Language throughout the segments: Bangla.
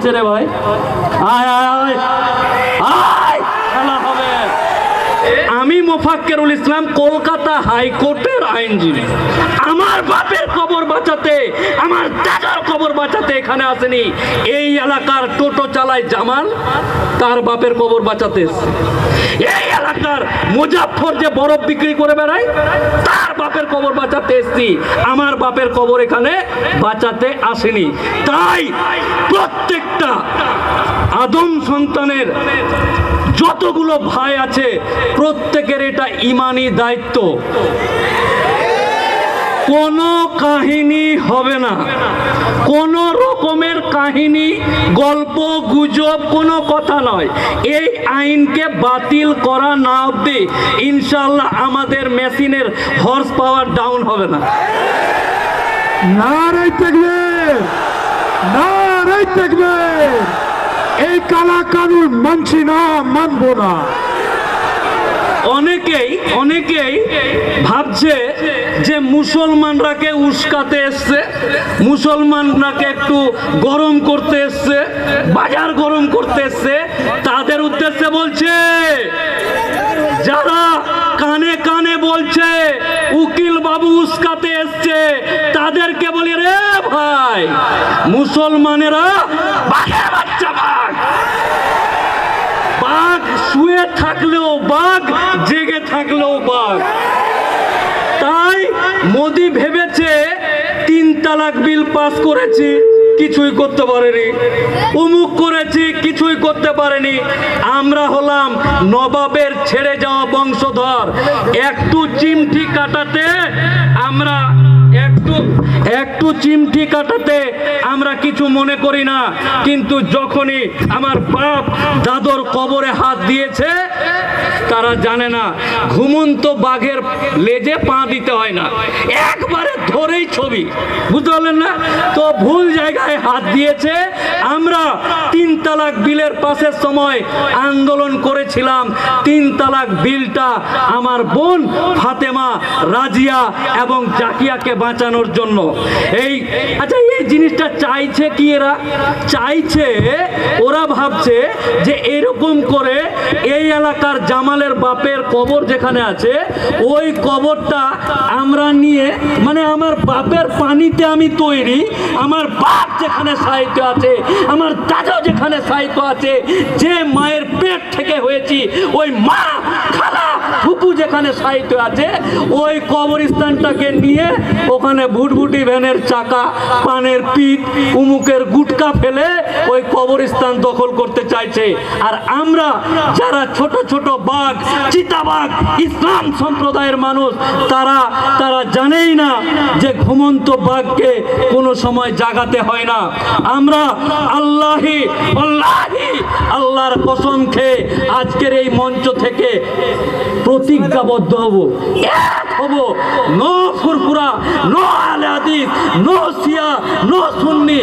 আছে রে ভাই। আয় আয় আয় খেলা হবে আমি মোফাক্কেরুল ইসলাম কলকাতা হাইকোর্টের আইনজীবী। আমার বাপের কবর বাঁচাতে, আমার দাদার কবর বাঁচাতে এখানে আসেনি। এই এলাকার টোটো চালায় জামাল, তার বাপের কবর বাঁচাতে এই এলাকার মুজাফর যে বরফ বিক্রি করে বেড়ায়, তার বাপের কবর বাঁচাতে এসছি। আমার বাপের কবর এখানে বাঁচাতে আসেনি। তাই প্রত্যেকটা আদম সন্তানের যতগুলো ভাই আছে, প্রত্যেকের এটা ইমানি দায়িত্ব। কোনো কাহিনী হবে না। কোন রকমের কাহিনী, গল্প, গুজব, কোনো কথা নয়। এই আইনকে বাতিল করা না অব্দি ইনশাল্লাহ আমাদের মেশিনের হর্স পাওয়ার ডাউন হবে না। নারাই থাকবে নারাই থাকবে। এই কালা কানুন মানছি না, মানবো না। অনেকেই অনেকেই ভাবছে যে মুসলমানরাকে উস্কাতে এসছে, মুসলমানরাকে একটু গরম করতে এসছে, বাজার গরম করতে এসছে, তাদের উদ্দেশ্যে বলছে, যারা কানে কানে বলছে, উকিল বাবু উস্কাতে এসছে, তাদেরকে বলি, রে ভাই, মুসলমানেরা বাচ্চা শুয়ে থাকলেও বাঘ, জেগে থাকলেও বাঘ। তাই মোদি ভেবেছে তিন তালাক বিল পাস করেছি, কিছুই করতে পারেনি। উমুক করেছি, কিছুই করতে পারেনি। আমরা হলাম নবাবের ছেড়ে যাওয়া বংশধর। একটু চিমটি কাটাতে আমরা একটু চিমটি কাটাতে আমরা কিছু মনে করি না, কিন্তু যখনই আমার বাপ দাদর কবরে হাত দিয়েছে, তারা জানে না, ঘুমন্ত বাঘের লেজে পা দিতে হয় না। একবারে ধরেই ছবি, বুঝতে পারলেন না? তো ভুল জায়গায় হাত দিয়েছে। আমরা তিন তালাক বিলের পাশের সময় আন্দোলন করেছিলাম। তিন তালাক বিলটা আমার বোন ফাতেমা রাজিয়া এবং জাকিয়াকে বাঁচানোর জন্য। এই আচ্ছা এই জিনিসটা চাইছে কি এরা? চাইছে, ওরা ভাবছে যে এরকম করে এই এলাকার জামালের বাপের কবর যেখানে আছে, ওই কবরটা আমরা নিয়ে মানে আমার বাপের পানিতে আমি তৈরি, আমার বাপ যেখানে সাহিত্য আছে, আমার দাদা যেখানে সাহিত্য আছে, যে মায়ের পেট থেকে হয়েছি, ওই মা, খালা, ফুপু যেখানে সাহিত্য আছে, ওই কবরস্থানটাকে নিয়ে ওখানে ভুটভুটি ভ্যানের চাকা, পানের পিঠ, উমুকের গুটকা ফেলে ওই কবরস্থান দখল করতে চাইছে। আর আমরা যারা ছোট ছোট বাঘ, চিতাবাঘ, ইসলাম সম্প্রদায়ের মানুষ, তারা তারা জানেই না যে ঘুমন্ত বাঘকে কোনো সময় জাগাতে হয় না। আমরা আল্লাহি আল্লাহি, আল্লাহর কসম খেয়ে আজকের এই মঞ্চ থেকে প্রতিজ্ঞাবদ্ধ হব। হব নো ফুরফুরা, নো আলে হাদিস নো সিয়া নো সুন্নি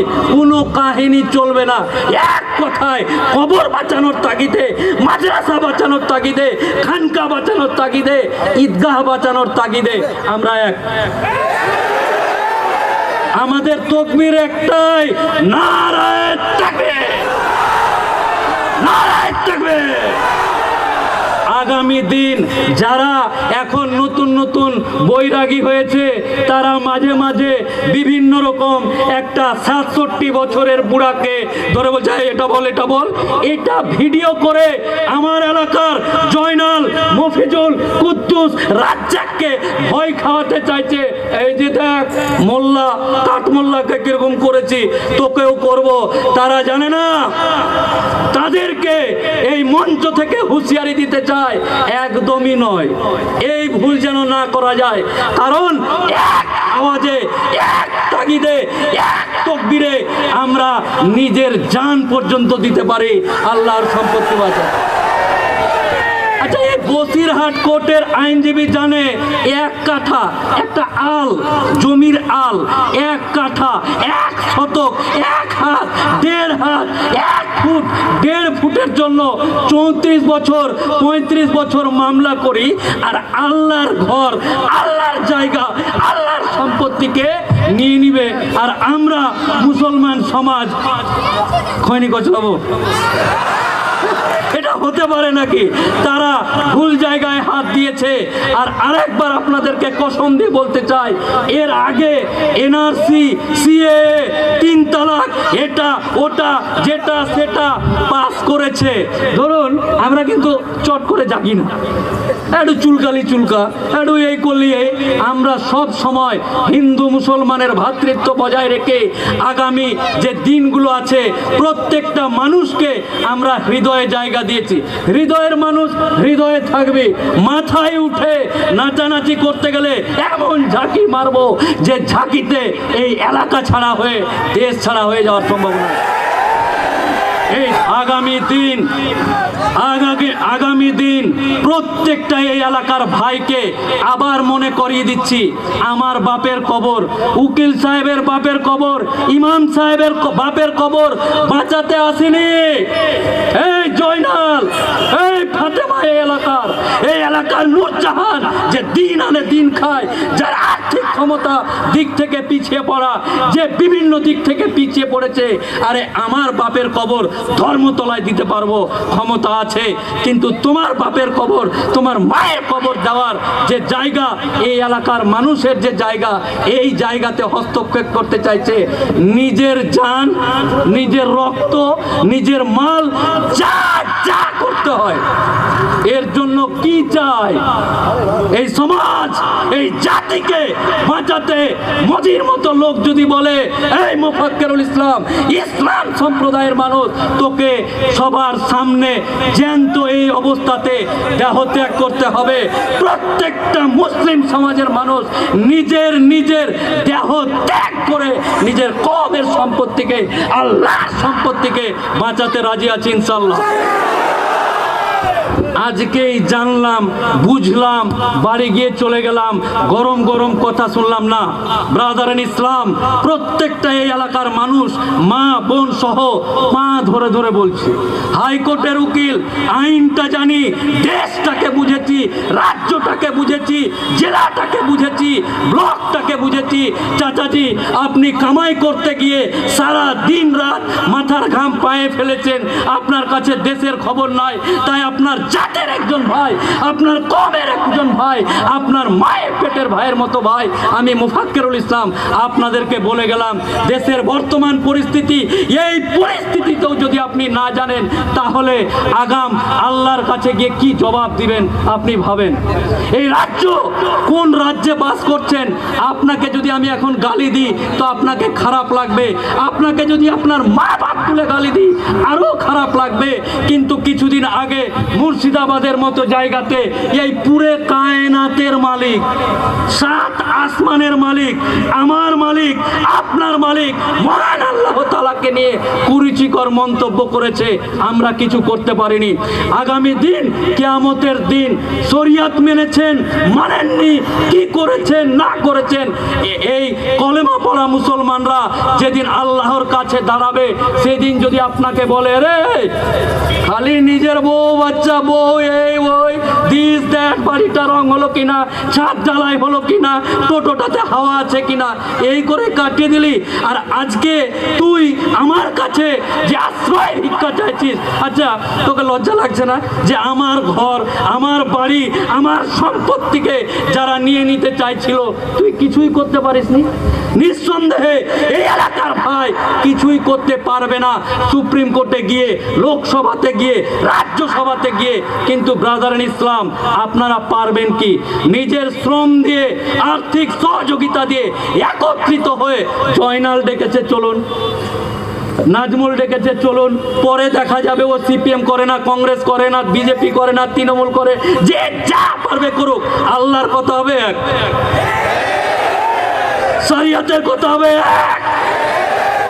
কাহিনী চলবে না। এক কথায়, কবর বাঁচানোর তাগিদে, মাদ্রাসা বাঁচানোর তাগিদে, খানকা বাঁচানোর তাগিদে, ঈদগাহ বাঁচানোর তাগিদে আমরা এক। আমাদের তকমির একটাই, নারায় থাকবে নারায় থাকবে আগামী দিন যারা এখন নতুন নতুন বৈরাগী হয়েছে, তারা মাঝে মাঝে বিভিন্ন রকম একটা সাতষট্টি বছরের বুড়াকে ধরে বলছে এটা বল এটা বল। এটা ভিডিও করে আমার এলাকার জয়নাল মফিজুল কুদ্দুস রাজ্জাককে ভয় খাওয়াতে চাইছে। এই যে দেখ, মোল্লা কাঠ মোল্লাকে কীরকম করেছি, তোকেও করব। তারা জানে না, তাদেরকে এই মঞ্চ থেকে হুঁশিয়ারি দিতে চায়। একদমই নয়। এই ভুল যেন না করা যায়, কারণ আওয়াজে তাগিদে তকবিরে আমরা নিজের জান পর্যন্ত দিতে পারি, আল্লাহর সম্পত্তি বাঁচায় আচ্ছা এই বসিরহাট কোর্টের আইনজীবী জানে এক কাঠা, একটা আল, জমির আল, এক কাঠা, এক শতক, এক হাত, দেড় হাত, এক ফুট, দেড় ফুটের জন্য চৌত্রিশ বছর, পঁয়ত্রিশ বছর মামলা করি আর আল্লাহর ঘর, আল্লাহর জায়গা, আল্লাহর সম্পত্তিকে নিয়ে নিবে। আর আমরা মুসলমান সমাজ। খয়নি এটা হতে পারে নাকি? তারা ভুল জায়গায় হাত দিয়েছে। আর আরেকবার আপনাদেরকে কসম দিয়ে বলতে চাই, এর আগে এনআরসি সিএ তিন তালাক, এটা, ওটা, যেটা, সেটা পাস করেছে। ধরুন, আমরা কিন্তু চট করে জাগি না। একটু চুলকালি চুলকা একটু এই করলি এই। আমরা সব সময় হিন্দু মুসলমানের ভ্রাতৃত্ব বজায় রেখে আগামী যে দিনগুলো আছে, প্রত্যেকটা মানুষকে আমরা হৃদয়ে জায়গা দিয়েছি। হৃদয়ের মানুষ হৃদয়ে থাকবে। মাথায় উঠে নাচানাচি করতে গেলে এমন ঝাঁকি মারবো যে ঝাঁকিতে এই এলাকা ছাড়া হয়ে, দেশ ছাড়া হয়ে যাওয়ার সম্ভাবনা এই আগামী দিন আগামী আগামী দিন প্রত্যেকটা এই এলাকার ভাইকে আবার মনে করিয়ে দিচ্ছি, আমার বাপের কবর, উকিল সাহেবের বাপের কবর, ইমাম সাহেবের বাপের কবর বাঁচাতে আসেনি। এই জয়নাল, এই ফাতেমা এই এলাকার এই এলাকার নূরজাহান যে দিন আনে দিন খায়, যার আর্থিক ক্ষমতা দিক থেকে পিছিয়ে পড়া, যে বিভিন্ন দিক থেকে পিছিয়ে পড়েছে, আরে আমার বাপের কবর ধর্মতলায় দিতে পারব, ক্ষমতা আছে। কিন্তু তোমার বাপের কবর, তোমার মায়ের কবর দেওয়ার যে জায়গা, এই এলাকার মানুষের যে জায়গা, এই জায়গাতে হস্তক্ষেপ করতে চাইছে। নিজের যান নিজের রক্ত, নিজের মাল, যা যা করতে হয়। এর জন্য কি চায় এই সমাজ, এই জাতিকে বাঁচাতে মোদির মতো লোক যদি বলে, এই মোফাক্কেরুল ইসলাম ইসলাম সম্প্রদায়ের মানুষ, তোকে সবার সামনে জ্যান্ত এই অবস্থাতে দেহ ত্যাগ করতে হবে। প্রত্যেকটা মুসলিম সমাজের মানুষ নিজের নিজের দেহ ত্যাগ করে নিজের কবের সম্পত্তিকে, আল্লাহর সম্পত্তিকে বাঁচাতে রাজি আছে ইনশাল্লাহ আজকেই জানলাম, বুঝলাম, বাড়ি গিয়ে চলে গেলাম, গরম গরম কথা শুনলাম না। ব্রাদার ইসলাম প্রত্যেকটা এই এলাকার মানুষ মা, বোন সহ পা ধরে ধরে বলছি, হাইকোর্টের উকিল, আইনটা জানি, দেশটাকে বুঝেছি, রাজ্যটাকে বুঝেছি, জেলাটাকে বুঝেছি ব্লকটাকে বুঝেছি চাচাজি, আপনি কামাই করতে গিয়ে সারা দিন রাত মাথার ঘাম পায়ে ফেলেছেন। আপনার কাছে দেশের খবর নাই, তাই আপনার জাতের একজন ভাই, আপনার কমের একজন ভাই, আপনার মায়ের পেটের ভাইয়ের মতো ভাই, আমি মুফাক্কেরুল ইসলাম, আপনাদেরকে বলে গেলাম, দেশের বর্তমান পরিস্থিতি, এই পরিস্থিতিতেও যদি আপনি না জানেন, তাহলে আগাম আল্লাহর কাছে গিয়ে কি জবাব দিবেন, আপনি ভাবেন। এই রাজ্য কোন রাজ্যে বাস করছেন, আপনাকে যদি আমি এখন গালি দিই, তো আপনাকে খারাপ লাগবে। আপনাকে যদি আপনার মা বাপ তুলে গালি দিই আরও খারাপ লাগবে। কিন্তু কিছুদিন আগে মুর্শিদাবাদের মতো জায়গাতে এই পুরে কায়নাতের মালিক, সাত আসমানের মালিক, আমার মালিক, আপনার মালিক, মহান আল্লাহ তালাকে নিয়ে কুরুচিকর মন্তব্য করেছে। আমরা কিছু করতে পারিনি। আগামী দিন, কেয়ামতের দিন শরিয়াত মেনেছেন, মানেননি, কি করেছেন, না করেছেন, এ- এই কলেমা পড়া মুসলমানরা যেদিন আল্লাহর কাছে দাঁড়াবে, সেদিন যদি আপনাকে বলে, রে, খালি নিজের বউ, বাচ্চা, বউ, এই, ওই দ্যাট রং হলো কিনা, ছাদ ঢালাই হলো কিনা, টোটোটাতে হাওয়া আছে কিনা, এই করে কাটিয়ে দিলি। আর আজকে তুই আমার কাছে যে আশ্রয় ভিক্ষা চাইছিস আচ্ছা তোকে লজ্জা লাগছে না? যে আমার ঘর, আমার বাড়ি, আমার সম্পত্তিকে যারা নিয়ে নিতে চাইছিল, তুই কিছুই করতে পারিস পারিসনি? নিঃসন্দেহে এই এলাকার ভাই কিছুই করতে পারবে না। সুপ্রিম কোর্টে গিয়ে, লোকসভাতে গিয়ে, রাজ্যসভাতে গিয়ে, কিন্তু ব্রাদার ইসলাম, আপনারা পারবেন কি? নিজের শ্রম দিয়ে, আর্থিক সহযোগিতা দিয়ে একত্রিত হয়ে জয়নাল ডেকেছে, চলুন। নাজমুল ডেকেছে, চলুন। পরে দেখা যাবে, ও সিপিএম করে না, কংগ্রেস করে না, বিজেপি করে না, তৃণমূল করে। যে যা পারবে করুক, আল্লাহর কথা হবে এক। শরিয়তের কথা হবে এক।